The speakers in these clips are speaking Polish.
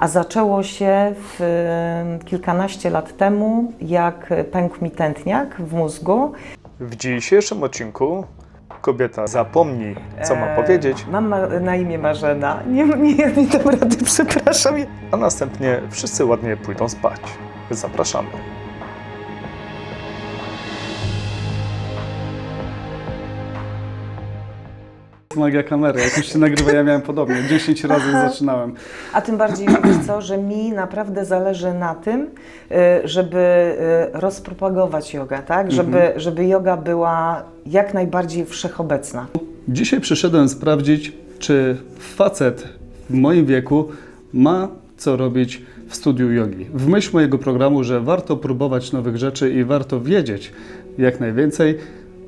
A zaczęło się w, kilkanaście lat temu, jak pękł mi tętniak w mózgu. W dzisiejszym odcinku kobieta zapomni, co ma E, powiedzieć, Mam ma- na imię Marzena. Nie, nie, nie dam rady, przepraszam. a następnie wszyscy ładnie pójdą spać. Zapraszamy. Magia kamery, jak już się nagrywa, ja miałem podobnie, 10 razy zaczynałem. A tym bardziej, wiesz co, że mi naprawdę zależy na tym, y, żeby y, rozpropagować jogę, tak? Żeby, żeby yoga była jak najbardziej wszechobecna. Dzisiaj przyszedłem sprawdzić, czy facet w moim wieku ma co robić w studiu jogi. W myśl mojego programu, że warto próbować nowych rzeczy i warto wiedzieć jak najwięcej,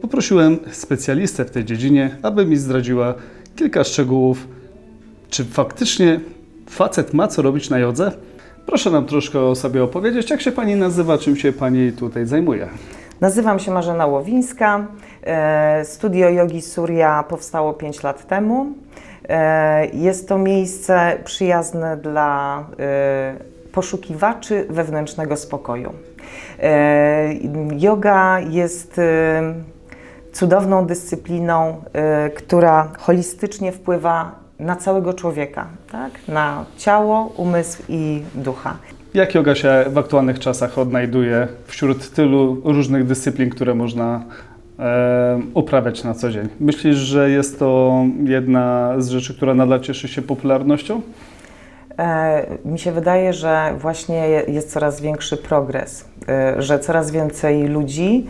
poprosiłem specjalistę w tej dziedzinie, aby mi zdradziła kilka szczegółów, czy faktycznie facet ma co robić na jodze. Proszę nam troszkę o sobie opowiedzieć, jak się Pani nazywa, czym się Pani tutaj zajmuje. Nazywam się Marzena Łowińska. E, Studio Jogi Surya powstało 5 lat temu. E, Jest to miejsce przyjazne dla e, poszukiwaczy wewnętrznego spokoju. Yoga jest cudowną dyscypliną, e, która holistycznie wpływa na całego człowieka, tak? na ciało, umysł i ducha. Jak yoga się w aktualnych czasach odnajduje wśród tylu różnych dyscyplin, które można e, uprawiać na co dzień? Myślisz, że jest to jedna z rzeczy, która nadal cieszy się popularnością? E, Mi się wydaje, że właśnie jest coraz większy progres, e, że coraz więcej ludzi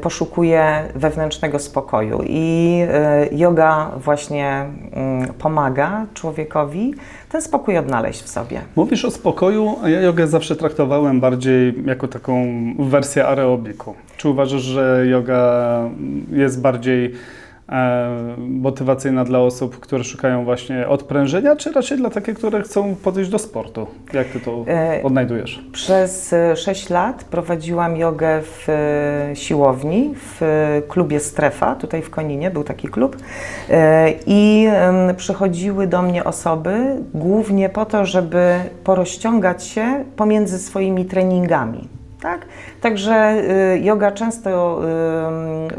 poszukuje wewnętrznego spokoju i e, yoga właśnie mm, pomaga człowiekowi ten spokój odnaleźć w sobie. Mówisz o spokoju, a ja jogę zawsze traktowałem bardziej jako taką wersję aerobiku. Czy uważasz, że yoga jest bardziej e, motywacyjna dla osób, które szukają właśnie odprężenia, czy raczej dla takich, które chcą podejść do sportu? Jak ty to E, odnajdujesz? Przez e, 6 lat prowadziłam jogę w e, siłowni, w e, klubie Strefa, tutaj w Koninie był taki klub. E, I przychodziły do mnie osoby głównie po to, żeby porozciągać się pomiędzy swoimi treningami. Tak? Także y, yoga często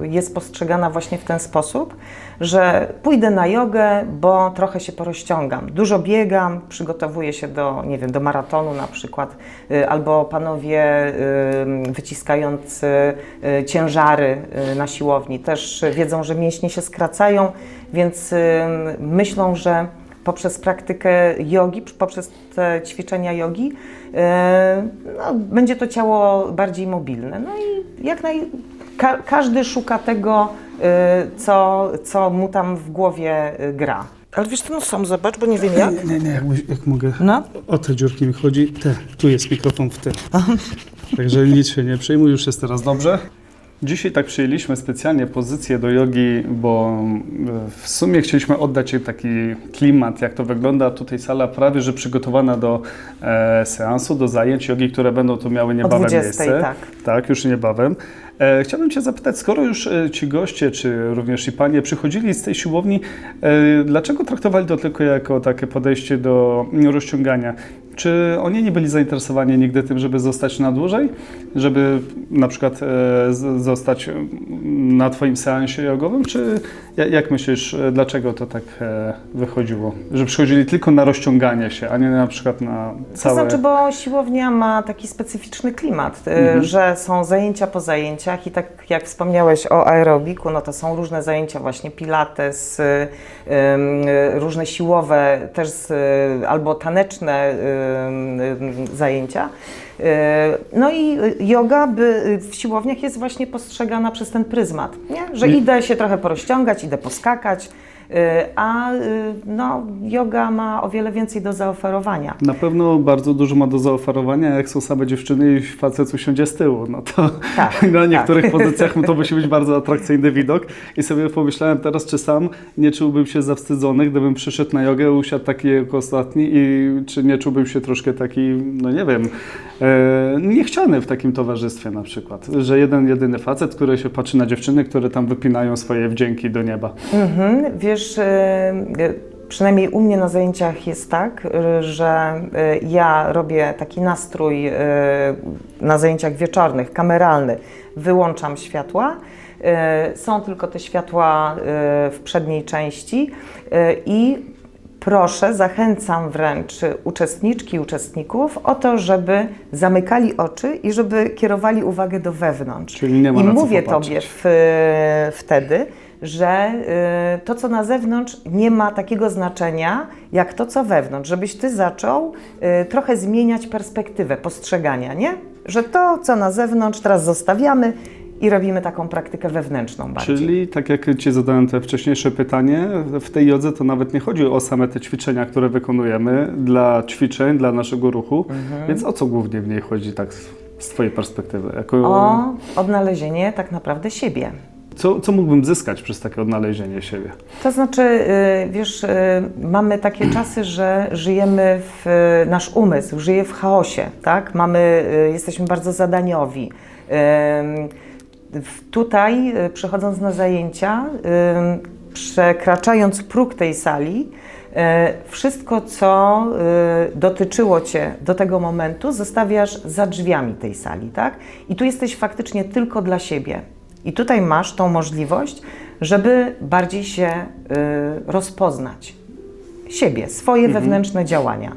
y, jest postrzegana właśnie w ten sposób, że pójdę na jogę, bo trochę się porozciągam. Dużo biegam, przygotowuję się do, nie wiem, do maratonu na przykład, y, albo panowie wyciskający ciężary na siłowni też wiedzą, że mięśnie się skracają, więc myślą, że poprzez praktykę jogi, poprzez te ćwiczenia jogi, e, no, będzie to ciało bardziej mobilne. No i jak naj... Ka każdy szuka tego, e, co, co mu tam w głowie e, gra. Ale wiesz, to no sam zobacz, bo nie wiem jak. Nie, nie, jak, jak mogę. No. O te dziurki mi chodzi. Te, tu jest mikrofon w te. Także nic się nie przejmuj, już jest teraz dobrze. Dzisiaj tak przyjęliśmy specjalnie pozycję do jogi, bo e, w sumie chcieliśmy oddać jej taki klimat, jak to wygląda. Tutaj sala prawie, że przygotowana do e, seansu, do zajęć jogi, które będą tu miały niebawem 20:00, miejsce. tak. Tak, już niebawem. E, chciałbym Cię zapytać, skoro już e, ci goście, czy również i Panie przychodzili z tej siłowni, e, dlaczego traktowali to tylko jako takie podejście do mm, rozciągania? Czy oni nie byli zainteresowani nigdy tym, żeby zostać na dłużej? Żeby na przykład e, zostać na Twoim seansie jogowym? Czy ja- jak myślisz, e, dlaczego to tak e, wychodziło? Że przychodzili tylko na rozciąganie się, a nie na przykład na To całe... znaczy, bo siłownia ma taki specyficzny klimat, e, że są zajęcia po zajęciach i tak jak wspomniałeś o aerobiku, no to są różne zajęcia, właśnie pilates, różne siłowe, też albo taneczne zajęcia. Y, No i yoga by, w siłowniach jest właśnie postrzegana przez ten pryzmat, nie? że idę się trochę porozciągać, idę poskakać, a y, no, yoga ma o wiele więcej do zaoferowania. Na pewno bardzo dużo ma do zaoferowania, jak są same dziewczyny i facet usiądzie z tyłu. No to Tak, na niektórych tak. pozycjach to musi być bardzo atrakcyjny widok. I sobie pomyślałem teraz, czy sam nie czułbym się zawstydzony, gdybym przyszedł na jogę, usiadł taki jak ostatni i czy nie czułbym się troszkę taki, no nie wiem, e, niechciany w takim towarzystwie na przykład. Że jeden, jedyny facet, który się patrzy na dziewczyny, które tam wypinają swoje wdzięki do nieba. Mhm, wiesz, e, e, przynajmniej u mnie na zajęciach jest tak, y, że y, ja robię taki nastrój y, na zajęciach wieczornych, kameralny. Wyłączam światła. y, Są tylko te światła y, w przedniej części y, i proszę, zachęcam wręcz uczestniczki uczestników o to, żeby zamykali oczy i żeby kierowali uwagę do wewnątrz. Czyli nie ma I na co mówię popatrzeć. tobie w, wtedy, że y, to, co na zewnątrz, nie ma takiego znaczenia, jak to, co wewnątrz. Żebyś ty zaczął y, trochę zmieniać perspektywę postrzegania, nie? Że to, co na zewnątrz, teraz zostawiamy i robimy taką praktykę wewnętrzną bardziej. Czyli tak jak Ci zadałem te wcześniejsze pytanie, w tej jodze to nawet nie chodzi o same te ćwiczenia, które wykonujemy dla ćwiczeń, dla naszego ruchu, Mhm. więc o co głównie w niej chodzi tak z, z Twojej perspektywy? Jako, O odnalezienie tak naprawdę siebie. Co, co mógłbym zyskać przez takie odnalezienie siebie? To znaczy, y, wiesz, y, mamy takie czasy, że żyjemy w, nasz umysł żyje w chaosie, tak? Mamy, y, jesteśmy bardzo zadaniowi. Tutaj, y, przychodząc na zajęcia, przekraczając próg tej sali, y, wszystko, co y, dotyczyło Cię do tego momentu, zostawiasz za drzwiami tej sali, tak? I tu jesteś faktycznie tylko dla siebie. I tutaj masz tą możliwość, żeby bardziej się y, rozpoznać siebie, swoje wewnętrzne działania.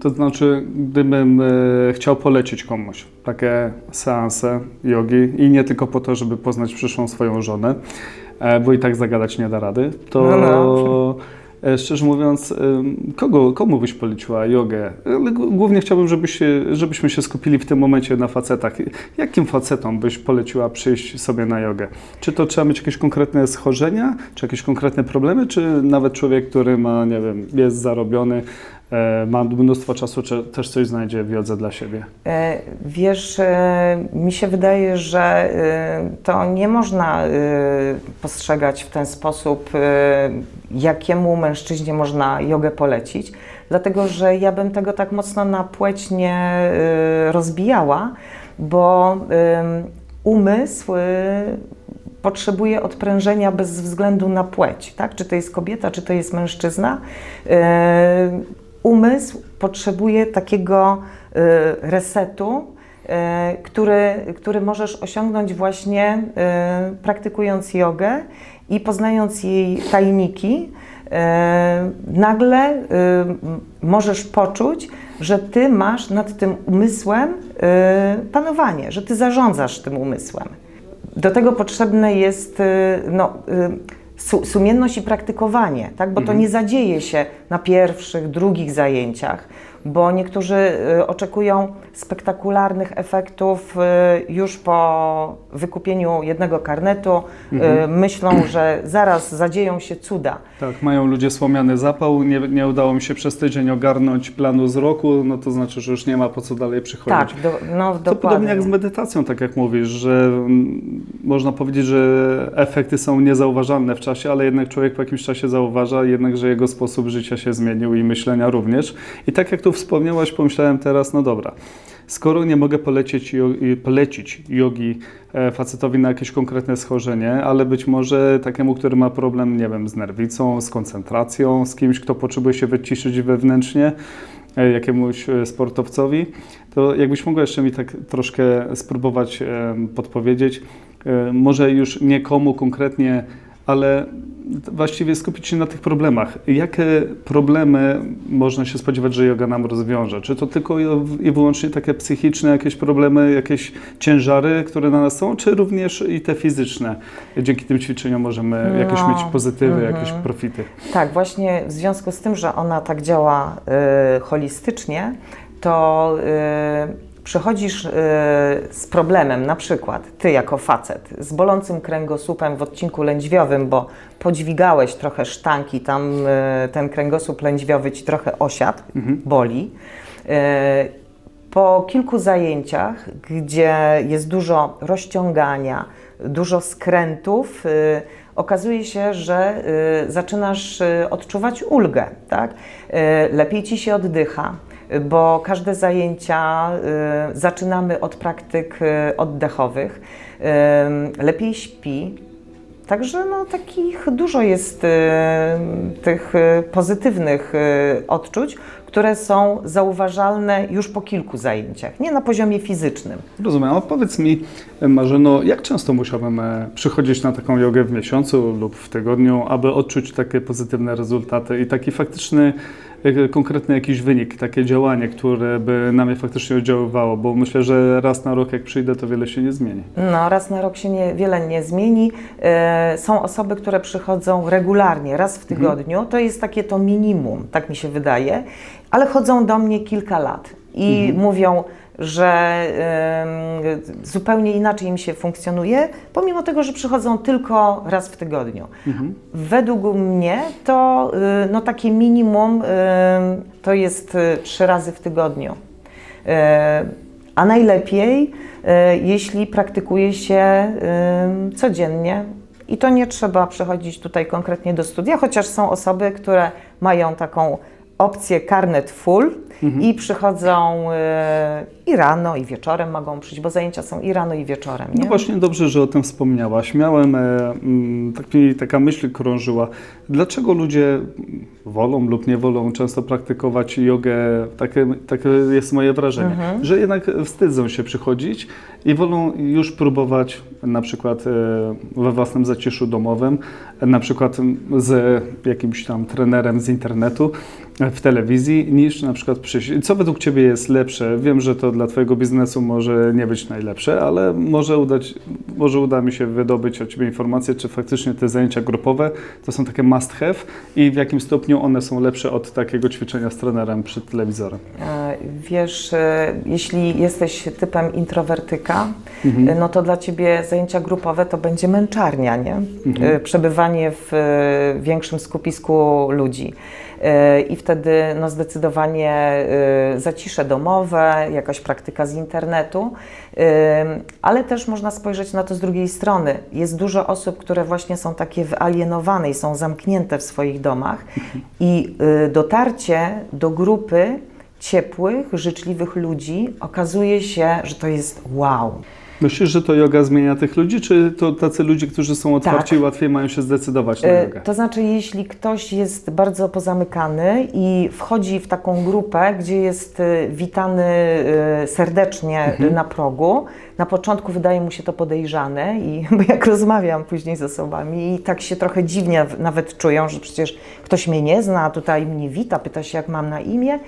To znaczy, gdybym e, chciał polecić komuś takie seanse jogi i nie tylko po to, żeby poznać przyszłą swoją żonę, e, bo i tak zagadać nie da rady, to No, e, szczerze mówiąc, kogo, komu byś poleciła jogę? Ale głównie chciałbym, żebyś żebyśmy się skupili w tym momencie na facetach. Jakim facetom byś poleciła przyjść sobie na jogę? Czy to trzeba mieć jakieś konkretne schorzenia, czy jakieś konkretne problemy, czy nawet człowiek, który ma, nie wiem, jest zarobiony, e, ma mnóstwo czasu, czy też coś znajdzie w jodze dla siebie? E, Wiesz, e, mi się wydaje, że e, to nie można e, postrzegać w ten sposób, e, jakiemu mężczyźnie można jogę polecić, dlatego że ja bym tego tak mocno na płeć nie e, rozbijała, bo e, umysł e, potrzebuje odprężenia bez względu na płeć, tak? Czy to jest kobieta, czy to jest mężczyzna. Umysł potrzebuje takiego e, resetu, e, który, który możesz osiągnąć właśnie e, praktykując jogę i poznając jej tajniki. Nagle możesz poczuć, że ty masz nad tym umysłem panowanie, że ty zarządzasz tym umysłem. Do tego potrzebne jest y, no, y, sumienność i praktykowanie, tak? bo to nie zadzieje się na pierwszych, drugich zajęciach, bo niektórzy y, oczekują spektakularnych efektów y, już po wykupieniu jednego karnetu, y, myślą, że zaraz zadzieją się cuda. Tak, mają ludzie słomiany zapał, nie, nie udało mi się przez tydzień ogarnąć planu z roku, no to znaczy, że już nie ma po co dalej przychodzić. Tak, do, no To dokładnie. podobnie jak z medytacją, tak jak mówisz, że mm, można powiedzieć, że efekty są niezauważalne w czasie, ale jednak człowiek po jakimś czasie zauważa jednak, że jego sposób życia się zmienił i myślenia również. I tak jak tu wspomniałaś, pomyślałem teraz, no dobra, skoro nie mogę polecieć, polecić jogi e, facetowi na jakieś konkretne schorzenie, ale być może takiemu, który ma problem, nie wiem, z nerwicą, z koncentracją, z kimś, kto potrzebuje się wyciszyć wewnętrznie, e, jakiemuś e, sportowcowi, to jakbyś mogła jeszcze mi tak troszkę spróbować podpowiedzieć, może już nie komu konkretnie, ale właściwie skupić się na tych problemach. Jakie problemy można się spodziewać, że yoga nam rozwiąże? Czy to tylko i wyłącznie takie psychiczne jakieś problemy, jakieś ciężary, które na nas są, czy również i te fizyczne? Dzięki tym ćwiczeniom możemy jakieś No, mieć pozytywy, mhm. jakieś profity. Tak, właśnie w związku z tym, że ona tak działa y, holistycznie, to y, przychodzisz y, z problemem, na przykład ty jako facet, z bolącym kręgosłupem w odcinku lędźwiowym, bo podźwigałeś trochę sztanki, tam y, ten kręgosłup lędźwiowy ci trochę osiadł, boli. Y, po kilku zajęciach, gdzie jest dużo rozciągania, dużo skrętów, okazuje się, że zaczynasz odczuwać ulgę, tak? Lepiej ci się oddycha, bo każde zajęcia y, zaczynamy od praktyk y, oddechowych. Y, lepiej śpi, Także no, takich dużo jest tych pozytywnych odczuć, które są zauważalne już po kilku zajęciach, nie na poziomie fizycznym. Rozumiem. A powiedz mi, Marzeno, jak często musiałbym e, przychodzić na taką jogę w miesiącu lub w tygodniu, aby odczuć takie pozytywne rezultaty i taki faktyczny, e, konkretny jakiś wynik, takie działanie, które by na mnie faktycznie oddziaływało, bo myślę, że raz na rok jak przyjdę, to wiele się nie zmieni. No, raz na rok się nie, wiele nie zmieni. E, są osoby, które przychodzą regularnie, raz w tygodniu. To jest takie to minimum, tak mi się wydaje, ale chodzą do mnie kilka lat i mówią, że em, zupełnie inaczej im się funkcjonuje, pomimo tego, że przychodzą tylko raz w tygodniu. Według mnie to y, no, takie minimum y, to jest y, trzy razy w tygodniu. E, A najlepiej, e, jeśli praktykuje się e, codziennie. I to nie trzeba przechodzić tutaj konkretnie do studia, chociaż są osoby, które mają taką opcję karnet full i przychodzą e, i rano, i wieczorem mogą przyjść, bo zajęcia są i rano, i wieczorem. Nie? No właśnie dobrze, że o tym wspomniałaś. Miałem, e, mm, tak mi taka myśl krążyła, dlaczego ludzie wolą lub nie wolą często praktykować jogę, takie, takie jest moje wrażenie, Mhm. że jednak wstydzą się przychodzić i wolą już próbować na przykład e, we własnym zaciszu domowym, na przykład z jakimś tam trenerem z internetu, w telewizji, niż na przykład przyjść. Co według Ciebie jest lepsze? Wiem, że to dla Twojego biznesu może nie być najlepsze, ale może, udać, może uda mi się wydobyć od Ciebie informację, czy faktycznie te zajęcia grupowe to są takie must have i w jakim stopniu one są lepsze od takiego ćwiczenia z trenerem przed telewizorem. E, Wiesz, e, jeśli jesteś typem introwertyka, e, no to dla ciebie zajęcia grupowe to będzie męczarnia, nie? E, Przebywanie w większym skupisku ludzi. E, I wtedy no zdecydowanie e, zacisze domowe, jakaś praktyka z internetu, E, ale też można spojrzeć na to z drugiej strony. Jest dużo osób, które właśnie są takie wyalienowane i są zamknięte w swoich domach i dotarcie do grupy ciepłych, życzliwych ludzi okazuje się, że to jest wow. Myślisz, że to yoga zmienia tych ludzi, czy to tacy ludzie, którzy są otwarci Tak. i łatwiej mają się zdecydować na E, jogę? To znaczy, jeśli ktoś jest bardzo pozamykany i wchodzi w taką grupę, gdzie jest e, witany e, serdecznie Mhm. na progu, na początku wydaje mu się to podejrzane, i bo jak rozmawiam później z osobami i tak się trochę dziwnie nawet czują, że przecież ktoś mnie nie zna, tutaj mnie wita, pyta się jak mam na imię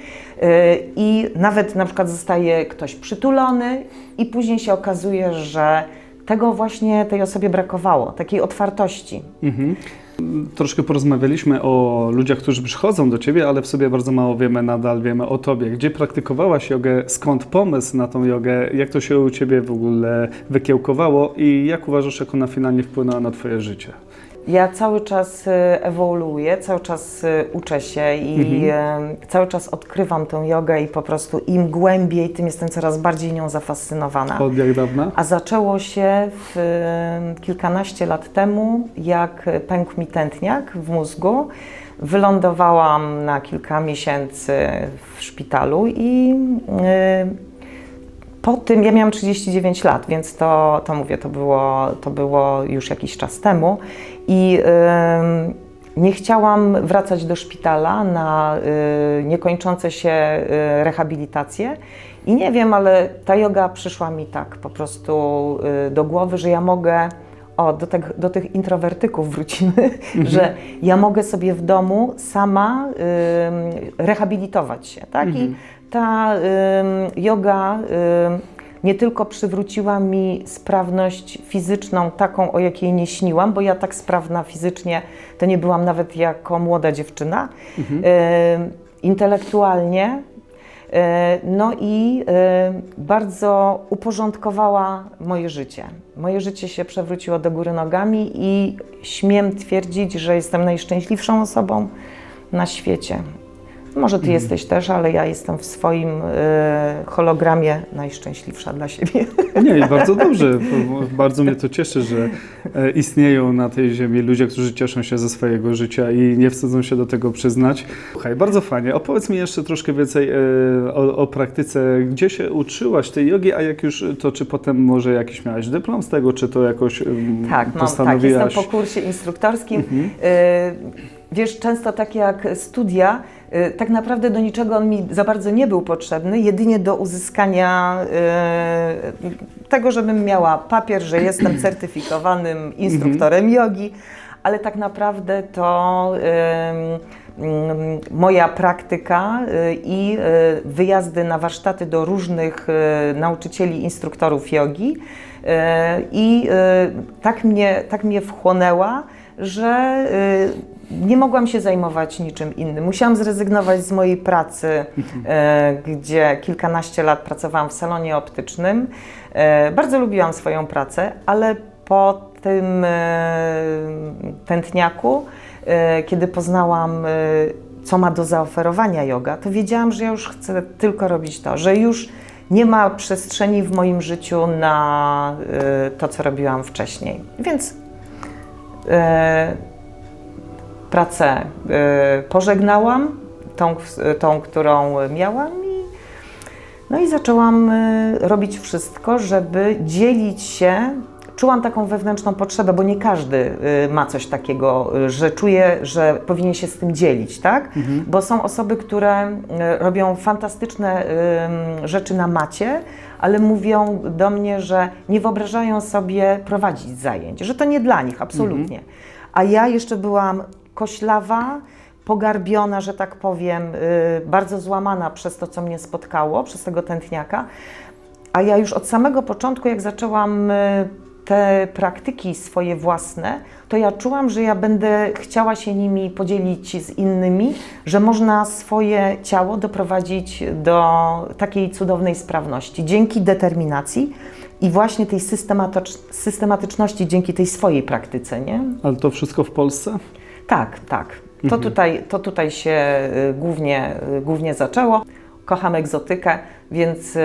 e, i nawet na przykład zostaje ktoś przytulony i później się okazuje, że tego właśnie tej osobie brakowało, takiej otwartości. Mhm. Troszkę porozmawialiśmy o ludziach, którzy przychodzą do Ciebie, ale w sobie bardzo mało wiemy nadal, wiemy o Tobie. Gdzie praktykowałaś jogę, skąd pomysł na tą jogę, jak to się u Ciebie w ogóle wykiełkowało i jak uważasz, jak ona finalnie wpłynęła na Twoje życie? Ja cały czas e, ewoluuję, cały czas e, uczę się i e, cały czas odkrywam tę jogę i po prostu im głębiej, tym jestem coraz bardziej nią zafascynowana. Od jak dawna? A zaczęło się w, kilkanaście lat temu, jak pękł mi tętniak w mózgu. Wylądowałam na kilka miesięcy w szpitalu i po tym, ja miałam 39 lat, więc to, to mówię, to było, to było już jakiś czas temu i nie chciałam wracać do szpitala na y, niekończące się y, rehabilitacje. I nie wiem, ale ta yoga przyszła mi tak po prostu y, do głowy, że ja mogę o, do, tych, do tych introwertyków wrócimy, że ja mogę sobie w domu sama rehabilitować się, tak? I ta yoga nie tylko przywróciła mi sprawność fizyczną, taką, o jakiej nie śniłam, bo ja tak sprawna fizycznie to nie byłam nawet jako młoda dziewczyna, ym, intelektualnie. y, No i y, bardzo uporządkowała moje życie. Moje życie się przewróciło do góry nogami i śmiem twierdzić, że jestem najszczęśliwszą osobą na świecie. Może ty jesteś też, ale ja jestem w swoim e, hologramie najszczęśliwsza dla siebie. Nie, i bardzo dobrze. Bardzo mnie to cieszy, że e, istnieją na tej ziemi ludzie, którzy cieszą się ze swojego życia i nie wstydzą się do tego przyznać. Słuchaj, bardzo fajnie. Opowiedz mi jeszcze troszkę więcej e, o, o praktyce. Gdzie się uczyłaś tej jogi, a jak już to, czy potem może jakiś miałaś dyplom z tego, czy to jakoś em, Tak, mam, tak, postanowiłaś? jestem po kursie instruktorskim. Y, Wiesz, często tak jak studia, y, tak naprawdę do niczego on mi za bardzo nie był potrzebny, jedynie do uzyskania y, tego, żebym miała papier, że jestem certyfikowanym instruktorem jogi, ale tak naprawdę to moja praktyka y, i y, wyjazdy na warsztaty do różnych y, nauczycieli, instruktorów jogi y, i y, tak mnie, tak mnie wchłonęła, że y, nie mogłam się zajmować niczym innym. Musiałam zrezygnować z mojej pracy, e, gdzie kilkanaście lat pracowałam w salonie optycznym. E, Bardzo lubiłam swoją pracę, ale po tym e, tętniaku, kiedy poznałam, co ma do zaoferowania yoga, to wiedziałam, że ja już chcę tylko robić to, że już nie ma przestrzeni w moim życiu na to, co robiłam wcześniej. Więc pracę e, pożegnałam, tą, tą, którą miałam i, no i zaczęłam e, robić wszystko, żeby dzielić się. Czułam taką wewnętrzną potrzebę, bo nie każdy ma coś takiego, że czuje, że powinien się z tym dzielić, tak? Bo są osoby, które robią fantastyczne rzeczy na macie, ale mówią do mnie, że nie wyobrażają sobie prowadzić zajęć, że to nie dla nich, absolutnie. A ja jeszcze byłam koślawa, pogarbiona, że tak powiem, y, bardzo złamana przez to, co mnie spotkało, przez tego tętniaka. A ja już od samego początku, jak zaczęłam y, te praktyki swoje własne, to ja czułam, że ja będę chciała się nimi podzielić z innymi, że można swoje ciało doprowadzić do takiej cudownej sprawności dzięki determinacji i właśnie tej systematycz- systematyczności dzięki tej swojej praktyce, nie? Ale to wszystko w Polsce? Tak, tak. To, tutaj, to tutaj się y, głównie, y, głównie zaczęło. Kocham egzotykę, więc y,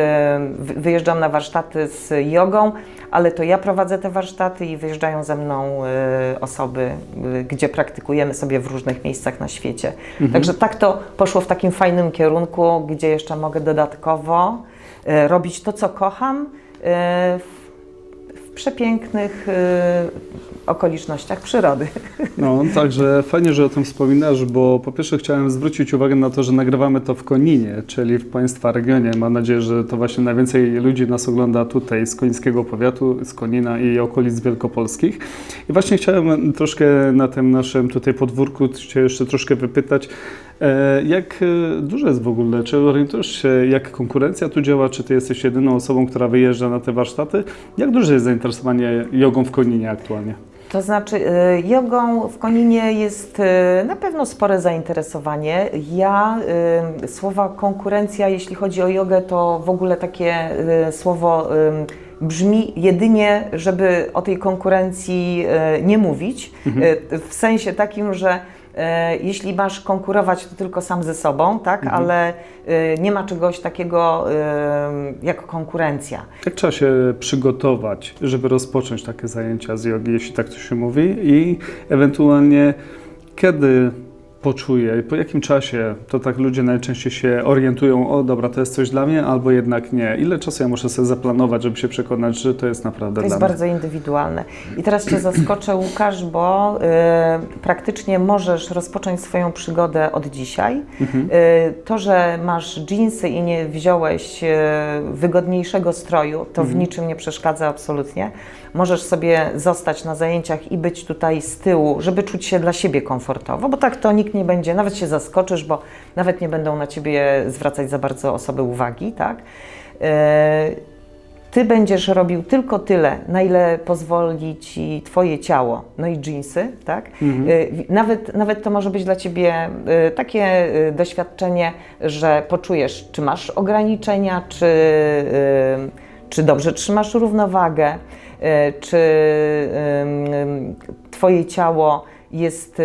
wy- wyjeżdżam na warsztaty z jogą, ale to ja prowadzę te warsztaty i wyjeżdżają ze mną osoby, gdzie praktykujemy sobie w różnych miejscach na świecie. Także tak to poszło w takim fajnym kierunku, gdzie jeszcze mogę dodatkowo robić to, co kocham. Przepięknych y, okolicznościach przyrody. No, także fajnie, że o tym wspominasz, bo po pierwsze chciałem zwrócić uwagę na to, że nagrywamy to w Koninie, czyli w Państwa regionie. Mam nadzieję, że to właśnie najwięcej ludzi nas ogląda tutaj z Konińskiego Powiatu, z Konina i okolic wielkopolskich. I właśnie chciałem troszkę na tym naszym tutaj podwórku Cię jeszcze troszkę wypytać, jak e, duże jest w ogóle, czy orientujesz się, jak konkurencja tu działa, czy Ty jesteś jedyną osobą, która wyjeżdża na te warsztaty? Jak duże jest zainteresowanie jogą w Koninie aktualnie? To znaczy, y, jogą w Koninie jest na pewno spore zainteresowanie. Ja słowa konkurencja, jeśli chodzi o jogę, to w ogóle takie słowo brzmi jedynie, żeby o tej konkurencji y, nie mówić, y, w sensie takim, że e, jeśli masz konkurować, to tylko sam ze sobą, tak? Ale y, nie ma czegoś takiego jak konkurencja. Jak trzeba się przygotować, żeby rozpocząć takie zajęcia z jogi, jeśli tak to się mówi, i ewentualnie kiedy poczuję, po jakim czasie to tak ludzie najczęściej się orientują, o dobra, to jest coś dla mnie, albo jednak nie. Ile czasu ja muszę sobie zaplanować, żeby się przekonać, że to jest naprawdę To jest dla bardzo indywidualne. I teraz Cię zaskoczę, Łukasz, bo y, praktycznie możesz rozpocząć swoją przygodę od dzisiaj. Y, to, że masz dżinsy i nie wziąłeś y, wygodniejszego stroju, to w niczym nie przeszkadza absolutnie. Możesz sobie zostać na zajęciach i być tutaj z tyłu, żeby czuć się dla siebie komfortowo, bo tak to nikt nie będzie, nawet się zaskoczysz, bo nawet nie będą na Ciebie zwracać za bardzo osoby uwagi, tak? Y, ty będziesz robił tylko tyle, na ile pozwoli ci Twoje ciało, no i dżinsy, tak? Y, Nawet, nawet to może być dla Ciebie y, takie doświadczenie, że poczujesz, czy masz ograniczenia, czy, czy dobrze trzymasz równowagę, czy ym, ym, Twoje ciało jest y,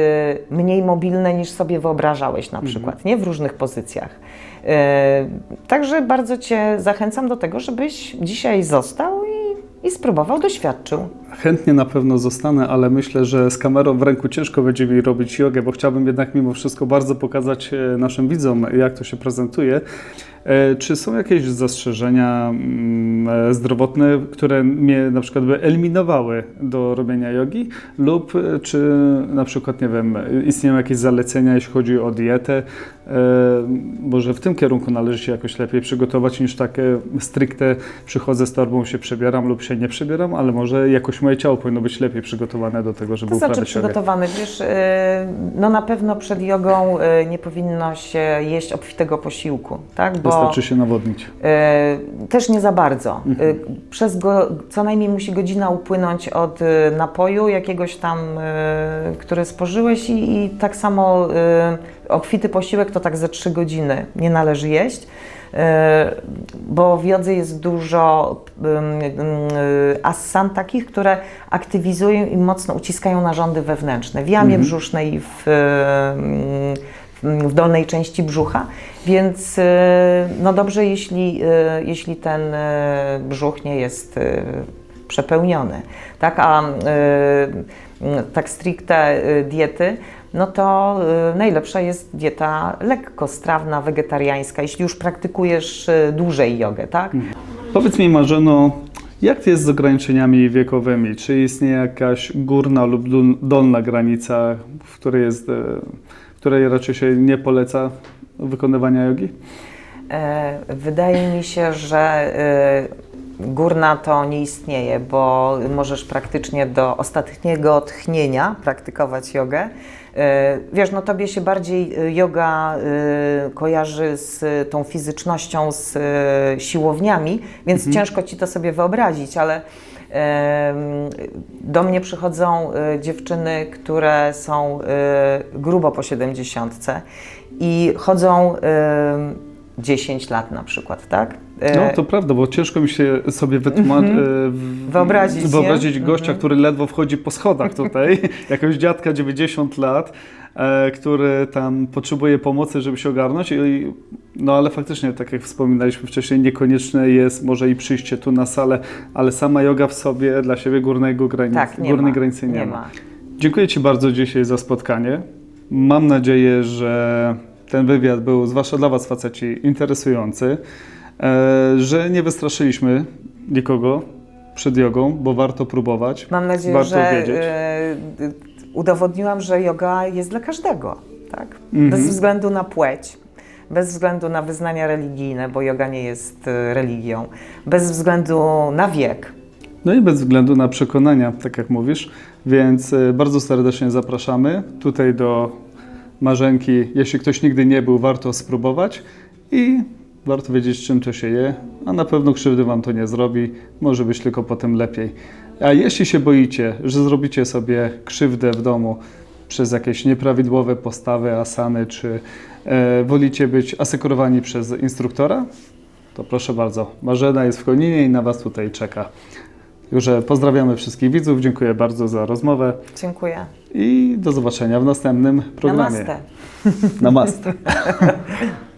mniej mobilne niż sobie wyobrażałeś na przykład, nie? W różnych pozycjach. Y, Także bardzo Cię zachęcam do tego, żebyś dzisiaj został i, spróbował, doświadczył. Chętnie na pewno zostanę, ale myślę, że z kamerą w ręku ciężko będzie mi robić jogę, bo chciałbym jednak mimo wszystko bardzo pokazać e, naszym widzom, jak to się prezentuje. E, Czy są jakieś zastrzeżenia mm, e, zdrowotne, które mnie na przykład by eliminowały do robienia jogi? Lub czy na przykład, nie wiem, istnieją jakieś zalecenia, jeśli chodzi o dietę? E, Może w tym kierunku należy się jakoś lepiej przygotować niż takie stricte przychodzę z torbą, się przebieram lub się nie przebieram, ale może jakoś moje ciało powinno być lepiej przygotowane do tego, żeby To znaczy uprawiać jogę. przygotowany, wiesz, y, no na pewno przed jogą y, nie powinno się jeść obfitego posiłku, tak? Bo Wystarczy się nawodnić. też nie za bardzo. Y, Przez go, co najmniej musi godzina upłynąć od napoju jakiegoś tam, który spożyłeś i, i tak samo obfity posiłek to tak ze trzy godziny nie należy jeść. y, Bo w jodze jest dużo y, assan takich, które aktywizują i mocno uciskają narządy wewnętrzne w jamie brzusznej i w, w dolnej części brzucha, więc y, no dobrze, jeśli, jeśli ten brzuch nie jest przepełniony. Tak, a tak stricte diety, no to y, najlepsza jest dieta lekkostrawna, wegetariańska, jeśli już praktykujesz y, dłużej jogę, tak? Powiedz mi Marzeno, jak to jest z ograniczeniami wiekowymi? Czy istnieje jakaś górna lub dol- dolna granica, w której, jest, e, w której raczej się nie poleca wykonywania jogi? E, Wydaje mi się, że górna to nie istnieje, bo możesz praktycznie do ostatniego tchnienia praktykować jogę. E, Wiesz, no tobie się bardziej e, yoga e, kojarzy z tą fizycznością, z siłowniami, więc ciężko ci to sobie wyobrazić, ale do mnie przychodzą dziewczyny, które są grubo po 70 i chodzą e, 10 lat na przykład, tak? E, No to prawda, bo ciężko mi się sobie wytłumaczyć, Wyobrazić, nie? wyobrazić gościa, który ledwo wchodzi po schodach tutaj, jakiegoś dziadka 90 lat, e, który tam potrzebuje pomocy, żeby się ogarnąć. I, no ale faktycznie, tak jak wspominaliśmy wcześniej, niekonieczne jest może i przyjście tu na salę, ale sama yoga w sobie dla siebie górnego granicy, tak, nie górnej ma, granicy nie, nie ma. ma. Dziękuję Ci bardzo dzisiaj za spotkanie. Mam nadzieję, że ten wywiad był, zwłaszcza dla Was faceci, interesujący, e, że nie wystraszyliśmy nikogo przed jogą, bo warto próbować. Mam nadzieję, warto że wiedzieć. e, udowodniłam, że yoga jest dla każdego, tak? Mhm. Bez względu na płeć, bez względu na wyznania religijne, bo yoga nie jest e, religią, bez względu na wiek. No i bez względu na przekonania, tak jak mówisz, więc e, bardzo serdecznie zapraszamy tutaj do Marzenki. Jeśli ktoś nigdy nie był, warto spróbować i warto wiedzieć, czym to się je, a na pewno krzywdy Wam to nie zrobi, może być tylko potem lepiej. A jeśli się boicie, że zrobicie sobie krzywdę w domu przez jakieś nieprawidłowe postawy, asany, czy e, wolicie być asekurowani przez instruktora, to proszę bardzo, Marzena jest w Koninie i na Was tutaj czeka. Także pozdrawiamy wszystkich widzów, dziękuję bardzo za rozmowę Dziękuję. i do zobaczenia w następnym programie. Namaste. Namaste.